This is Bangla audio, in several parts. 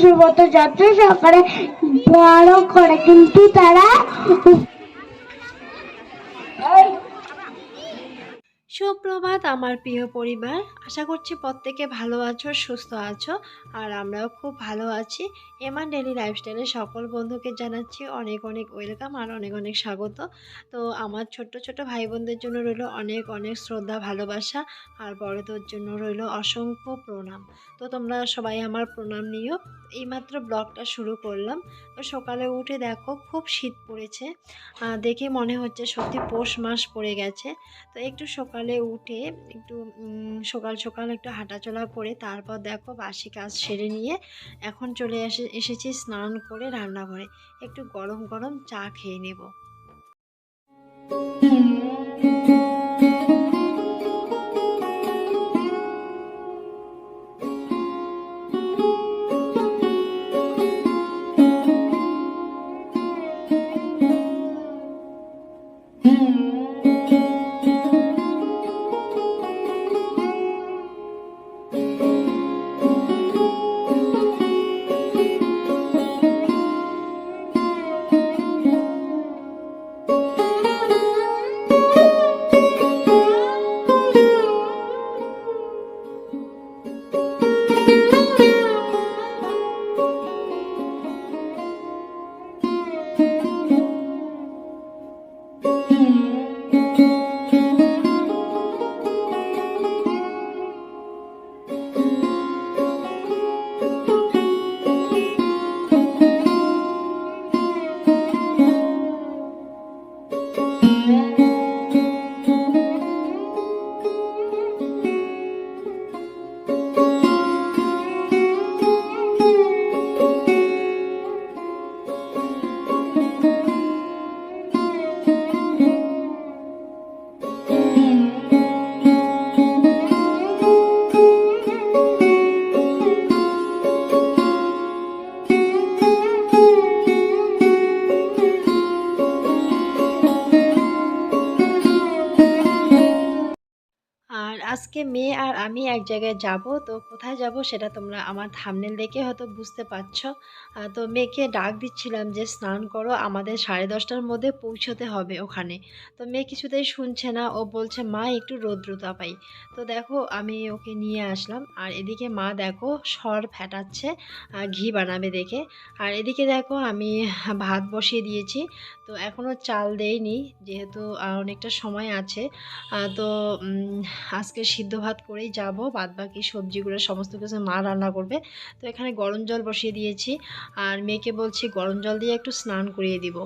সুব্রত যত সকালে বড় করে কিন্তু তারা সুপ্রভাত আমার প্রিয় পরিবার। আশা করছি প্রত্যেকে ভালো আছো সুস্থ আছো আর আমরাও খুব ভালো আছি। এমান ডেলি লাইফস্টাইলের সকল বন্ধুকে জানাচ্ছি অনেক অনেক ওয়েলকাম আর অনেক অনেক স্বাগত। তো আমার ছোট্ট ছোট ভাই বোনদের জন্য রইল অনেক অনেক শ্রদ্ধা, ভালোবাসা আর বড়দের জন্য রইল অসংখ্য প্রণাম। তো তোমরা সবাই আমার প্রণাম নিও। এইমাত্র ব্লগটা শুরু করলাম। তো সকালে উঠে দেখো খুব শীত পড়েছে। দেখে মনে হচ্ছে সত্যি পৌষ মাস পড়ে গেছে। তো একটু সকালে উঠে একটু সকাল সকাল একটু হাঁটাচলা করে তারপর দেখো বাসি কাজ সেরে নিয়ে এখন চলে এসে এসেছি স্নান করে রান্নাঘরে একটু গরম গরম চা খেয়ে নেব। আজকে মেয়ে আর আমি এক জায়গায় যাব, তো কোথায় যাব সেটা তোমরা আমার থামনেল দেখে হয়তো বুঝতে পারছ। তো মেয়েকে ডাক দিচ্ছিলাম যে স্নান করো, আমাদের সাড়ে দশটার মধ্যে পৌঁছতে হবে ওখানে। তো মেয়ে কিছুতেই শুনছে না, ও বলছে, মা, একটু রৌদ্রতা পাই। তো দেখো, আমি ওকে নিয়ে আসলাম, আর এদিকে মা দেখো, সর ফেটাচ্ছে ঘি বানাবে দেখে। আর এদিকে দেখো, আমি ভাত বসিয়ে দিয়েছি, তো এখনও চাল দেইনি, যেহেতু অনেকটা সময় আছে। তো আজকে সিদ্ধ ভাত করেই যাব বাদ বাকি সবজিগুলো, সমস্ত কিছু মা রান্না করবে। তো এখানে গরম জল বসিয়ে দিয়েছি, আর মেয়েকে বলছি গরম জল দিয়ে একটু স্নান করিয়ে দিব।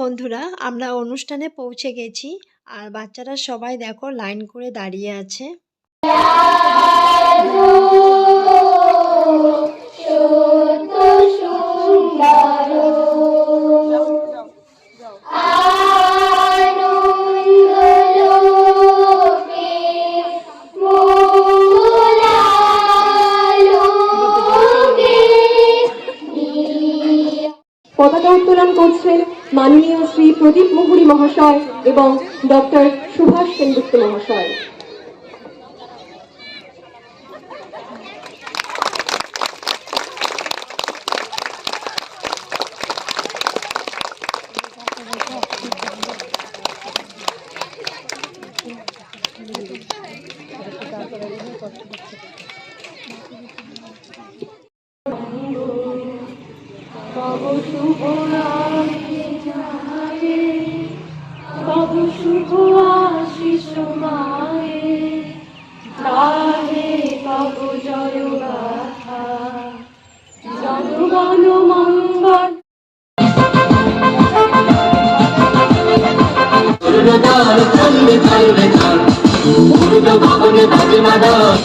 বন্ধুরা, আমরা অনুষ্ঠানে পৌঁছে গেছি। আর বাচ্চারা সবাই দেখো লাইন করে দাঁড়িয়ে আছে। পতাকা উত্তোলন করছেন মাননীয় শ্রী প্রদীপ মুহুরী মহাশয় এবং ডক্টর সুভাষ সেনগুপ্ত মহাশয়। তব তব শুভ আশিস মায়ে গাহে তব জয় গাথা জনগণ মঙ্গল। চলবে চলবে, চল। ভবনে বাজে মাদক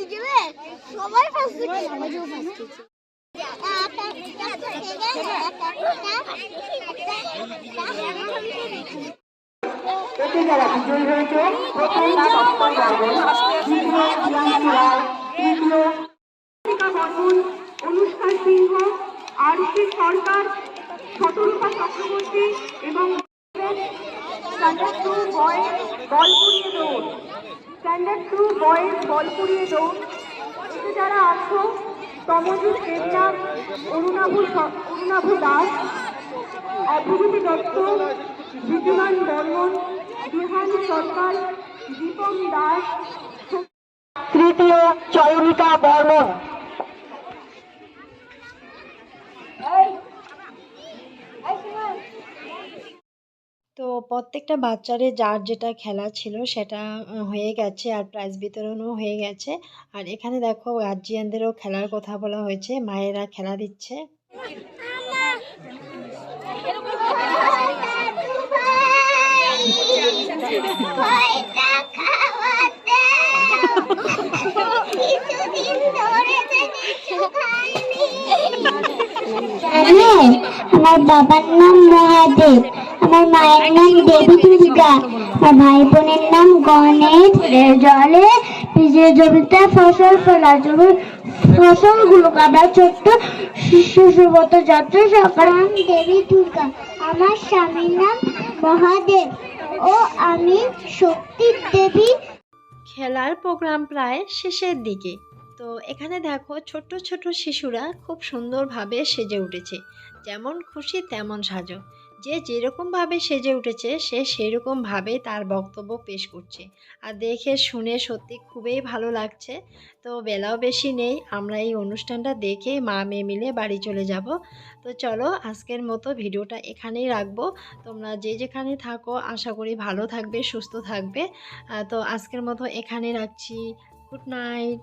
দুজনে সবাই ফার্স্ট আমারও ফার্স্ট এতে অনুষ্ঠান সিংহ আরসি সরকার সতর্কা চক্রবর্তী এবং বলপুরি স্ট্যান্ডার্ড টু বয়েজ বল পুড়িয়ে দৌড়। এতে যারা আছো, তমজিৎ দেবনাথ অরুণাভ অরুণাভু দাস অভ্রজ্যোতি দত্ত, বিদ্যমান বর্মন বিহান সরকার দীপম দাস, তৃতীয় চয়নিকা বর্মন তো প্রত্যেকটা বাচ্চাদের যার যেটা খেলা ছিল সেটা হয়ে গেছে আর প্রাইজ বিতরণও হয়ে গেছে। আর এখানে দেখো গার্জিয়ানদেরও খেলার কথা বলা হয়েছে, মায়েরা খেলা দিচ্ছে। আমার বাবার নাম মহাদেব। আমার মায়ের নাম দেবী আমার ভাই বোনের নাম গণেশ জলে ভিজে জমিতে ফসল ফেলা জমি ফসলগুলো আমরা ছোট্ট যাত্রা সকাল দেবী দুর্গা আমার স্বামীর নাম মহাদেব ও আমি শক্তির দেবী খেলার প্রোগ্রাম প্রায় শেষের দিকে। তো এখানে দেখো ছোট্ট ছোট শিশুরা খুব সুন্দরভাবে সেজে উঠেছে। যেমন খুশি, তেমন সাজো। যে যেরকমভাবে সেজে উঠেছে, সে সেরকমভাবে তার বক্তব্য পেশ করছে। আর দেখে শুনে সত্যি খুবই ভালো লাগছে। তো বেলাও বেশি নেই, আমরা এই অনুষ্ঠানটা দেখে মা মেয়ে মিলে বাড়ি চলে যাব। তো চলো আজকের মতো ভিডিওটা এখানেই রাখব। তোমরা যে যেখানে থাকো, আশা করি ভালো থাকবে, সুস্থ থাকবে। তো আজকের মতো এখানে রাখছি। Good night.